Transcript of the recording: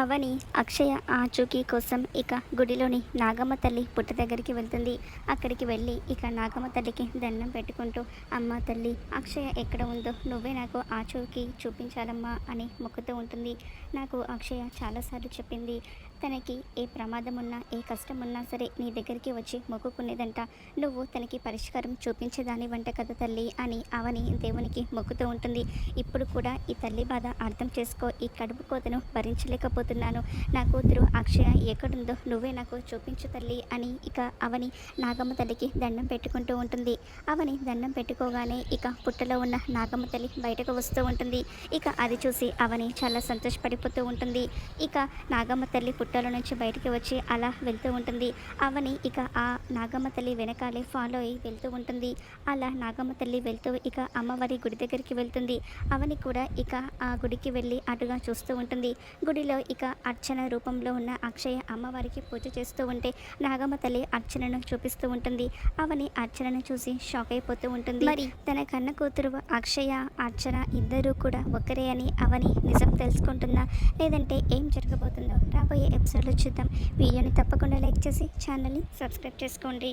అవని అక్షయ ఆచూకీ కోసం ఇక గుడిలోని నాగమ్మ తల్లి పుట్ట దగ్గరికి వెళ్తుంది. అక్కడికి వెళ్ళి ఇక నాగమ్మ తల్లికి దండం పెట్టుకుంటూ అమ్మ తల్లి అక్షయ ఎక్కడ ఉందో నువ్వే నాకు ఆచూకీ చూపించాలమ్మా అని మొక్కుతూ ఉంటుంది. నాకు అక్షయ చాలాసార్లు చెప్పింది. తనకి ఏ ప్రమాదం ఉన్నా ఏ కష్టం ఉన్నా సరే నీ దగ్గరికి వచ్చి మొక్కుకునేదంట. నువ్వు తనకి పరిష్కారం చూపించేదాని వంట కదా తల్లి అని అవని దేవునికి మొక్కుతూ ఉంటుంది. ఇప్పుడు కూడా ఈ తల్లి బాధ అర్థం చేసుకో ఈ కడుపు కోతను భరించలేకపోతే భరించలేకపోతున్నాను నా కూతురు అక్షయ ఎక్కడుందో నువ్వే నాకు చూపించు తల్లి అని ఇక అవని నాగమ్మ తల్లికి దండం పెట్టుకుంటూ ఉంటుంది. అవని దండం పెట్టుకోగానే ఇక పుట్టలో ఉన్న నాగమ్మ తల్లి బయటకు వస్తూ ఉంటుంది. ఇక అది చూసి అవని చాలా సంతోషపడిపోతూ ఉంటుంది. ఇక నాగమ్మ తల్లి పుట్టలో నుంచి బయటికి వచ్చి అలా వెళ్తూ ఉంటుంది. అవని ఇక ఆ నాగమ్మ తల్లి వెనకాలే ఫాలో అయ్యి వెళ్తూ ఉంటుంది. అలా నాగమ్మ తల్లి వెళ్తూ ఇక అమ్మవారి గుడి దగ్గరికి వెళ్తుంది. అవని కూడా ఇక ఆ గుడికి వెళ్ళి అటుగా చూస్తూ ఉంటుంది. గుడిలో ఇక అర్చన రూపంలో ఉన్న అక్షయ అమ్మవారికి పూజ చేస్తూ ఉంటే నాగమ్మ తల్లి అర్చనను చూపిస్తూ ఉంటుంది. అవని అర్చనను చూసి షాక్ అయిపోతూ ఉంటుంది. మరి? తన కన్న కూతురు అక్షయ అర్చన ఇద్దరూ కూడా ఒకరే అని అవని నిజం తెలుసుకుంటుందా? లేదంటే ఏం జరగబోతుందో రాబోయే ఎపిసోడ్లో చూద్దాం. వీడియోని తప్పకుండా లైక్ చేసి ఛానల్ని సబ్స్క్రైబ్ చేసుకోండి.